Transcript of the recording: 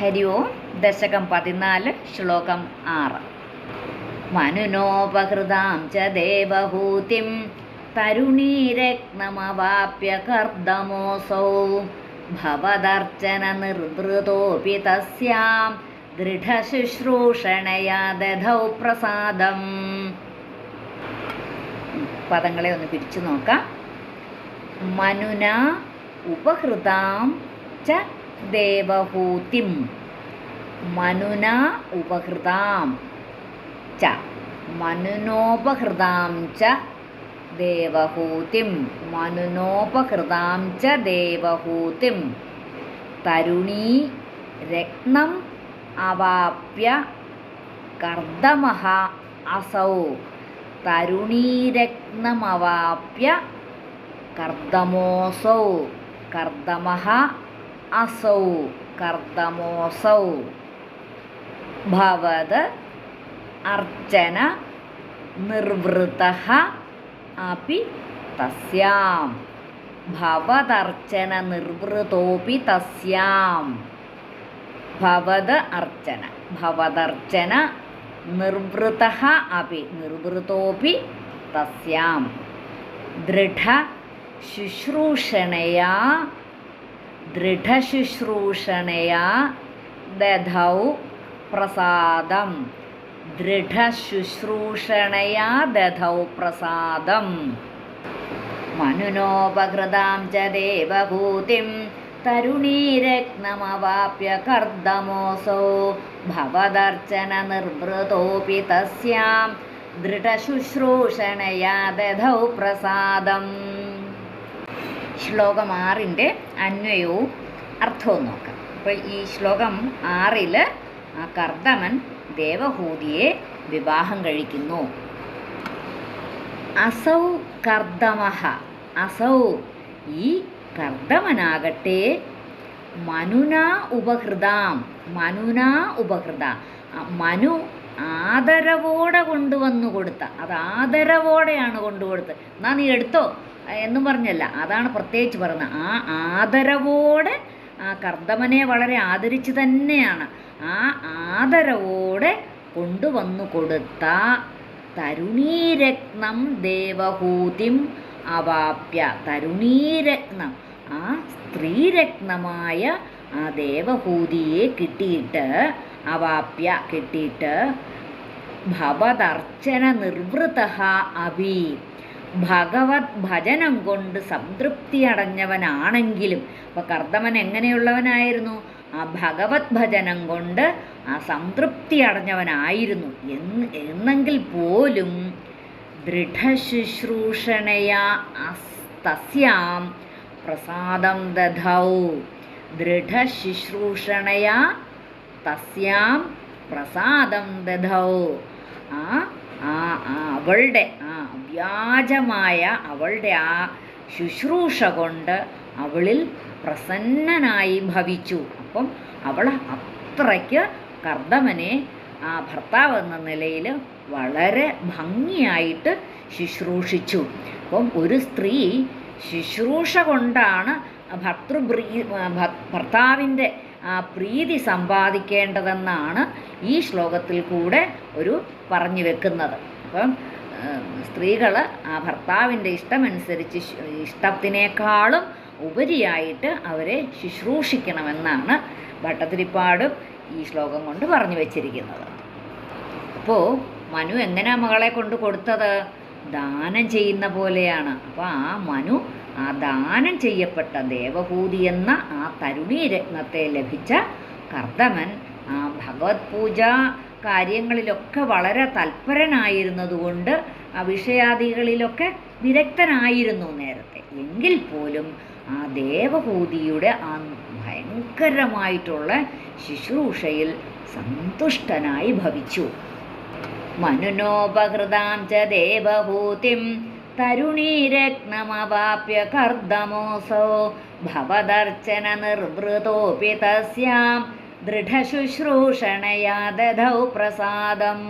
ഹരി ഓം. ദശകം പതിനാല് ശ്ലോകം ആറ്. മനുനോപഹൃതാം ച തരുണീരത്നമവാപ്യ കർദമോസൗ ഭവദർച്ചന നിർവൃതോപി തസ്യാം. ദൃഢശുശ്രൂഷണയാ പ്രസാദം. പദങ്ങളെ ഒന്ന് പിരിച്ചു നോക്കാം. മനുന ഉപഹൃതാം ച ദേവഹൂതിം മനുന ഉപഹൃതാം ച. മനുനോപഹൃതാം ച ദേവഹൂതിം. മനുനോപഹൃതാം ച ദേവഹൂതിം. തരുണീ രത്നം അവാപ്യ കർദ്ദമഹ അസൗ. തരുണീരത്നമവാപ്യ കർദമോസൗ. കർദമഃ അസൗ കർദമോസൗ ഭവത് അർച്ചന നിർവൃതഃ അപി തസ്യാം ഭവതർച്ചന നിർവൃതോപി തസ്യാം ഭവത് അർച്ചന ഭവതർച്ചന നിർവൃതഃ അപി നിർവൃതോപി തസ്യാം ദൃഢ ശുശ്രൂഷണയാ ദൃഢശുശ്രൂഷണയാ ദധൗ പ്രസാദം. ദൃഢശുശ്രൂഷണയാ ദധൗ പ്രസാദം. മനുനോപഹൃതാം ച ദേവഭൂതിം തരുണീരത്നമവാപ്യ കർദമോസോ ഭവദർച്ചന നിർവൃതോപി തസ്യാം. ദൃഢശുശ്രൂഷണയാ ദധൗ പ്രസാദം. ശ്ലോകം ആറിന്റെ അന്വയവും അർത്ഥവും നോക്കാം. അപ്പോൾ ഈ ശ്ലോകം ആറിൽ ആ കർദമൻ ദേവഹൂതിയെ വിവാഹം കഴിക്കുന്നു. അസൗ കർദമഹ അസൗ ഈ കർദമനാകട്ടെ മനുനാ ഉപഹൃതാം മനുനാ ഉപഹൃത മനു ആദരവോടെ കൊണ്ടുവന്നു കൊടുത്ത അത് ആദരവോടെയാണ് കൊണ്ടുകൊടുത്തത്. എന്നാ നീ എടുത്തോ? എന്നും പറഞ്ഞല്ല അതാണ് പ്രത്യേകിച്ച് പറയുന്നത്. ആ ആദരവോടെ ആ കർദമനെ വളരെ ആദരിച്ച് തന്നെയാണ്. ആ ആദരവോടെ കൊണ്ടുവന്നു കൊടുത്ത തരുണീരത്നം ദേവഹൂതിം അവാപ്യ. തരുണീരത്നം ആ സ്ത്രീരത്നമായ ആ ദേവഹൂതിയെ കിട്ടിയിട്ട് അവാപ്യ കിട്ടിയിട്ട് ഭവതർച്ചന നിർവൃത അഭി. ഭഗവത് ഭജനം കൊണ്ട് സംതൃപ്തി അടഞ്ഞവനാണെങ്കിലും അപ്പോൾ കർദമൻ എങ്ങനെയുള്ളവനായിരുന്നു? ആ ഭഗവത് ഭജനം കൊണ്ട് ആ സംതൃപ്തി അടഞ്ഞവനായിരുന്നു. എന്ന് എന്നെങ്കിൽ പോലും ദൃഢശുശ്രൂഷണയാ അസ്തസ്യാം പ്രസാദം ദധൗ. ദൃഢശുശ്രൂഷണയാ തസ്യാം പ്രസാദം ദധൗ. ആ ആ ആ അവളുടെ ആ വ്യാജമായ അവളുടെ ആ ശുശ്രൂഷ കൊണ്ട് അവളിൽ പ്രസന്നനായി ഭവിച്ചു. അപ്പം അവൾ അത്രയ്ക്ക് കർദമനെ ആ ഭർത്താവ് എന്ന നിലയിൽ വളരെ ഭംഗിയായിട്ട് ശുശ്രൂഷിച്ചു. അപ്പം ഒരു സ്ത്രീ ശുശ്രൂഷ കൊണ്ടാണ് ഭർത്തൃ ഭർത്താവിന്റെ ആ പ്രീതി സമ്പാദിക്കേണ്ടതെന്നാണ് ഈ ശ്ലോകത്തിൽ കൂടെ ഒരു പറഞ്ഞു വെക്കുന്നത്. അപ്പം സ്ത്രീകൾ ആ ഭർത്താവിന്റെ ഇഷ്ടമനുസരിച്ച് ഇഷ്ടത്തിനേക്കാളും ഉപരിയായിട്ട് അവരെ ശുശ്രൂഷിക്കണമെന്നാണ് ഭട്ടതിരിപ്പാടും ഈ ശ്ലോകം കൊണ്ട് പറഞ്ഞു വച്ചിരിക്കുന്നത്. അപ്പോൾ മനു എങ്ങനെയാണ് മകളെ കൊണ്ട് കൊടുത്തത്? ദാനം ചെയ്യുന്ന പോലെയാണ്. അപ്പോൾ ആ മനു ആ ദാനം ചെയ്യപ്പെട്ട ദേവഭൂതി എന്ന ആ തരുണീ രത്നത്തെ ലഭിച്ച കർദമൻ ആ ഭഗവത് പൂജ കാര്യങ്ങളിലൊക്കെ വളരെ തൽപരനായിരുന്നതുകൊണ്ട് ആ വിഷയാദികളിലൊക്കെ വിദഗ്ധനായിരുന്നു നേരത്തെ. എങ്കിൽ പോലും ആ ദേവഭൂതിയുടെ ആ ഭയങ്കരമായിട്ടുള്ള ശുശ്രൂഷയിൽ സന്തുഷ്ടനായി ഭവിച്ചു. മനുനോപഹൃതാം ച ദേവഭൂതിം തരുണീരത്നമവാപ്യ കർദമോസോ ഭവദർച്ചന നിർവൃതോപി തൃഢശുശ്രൂഷണയാ ദൗ പ്രസാദം.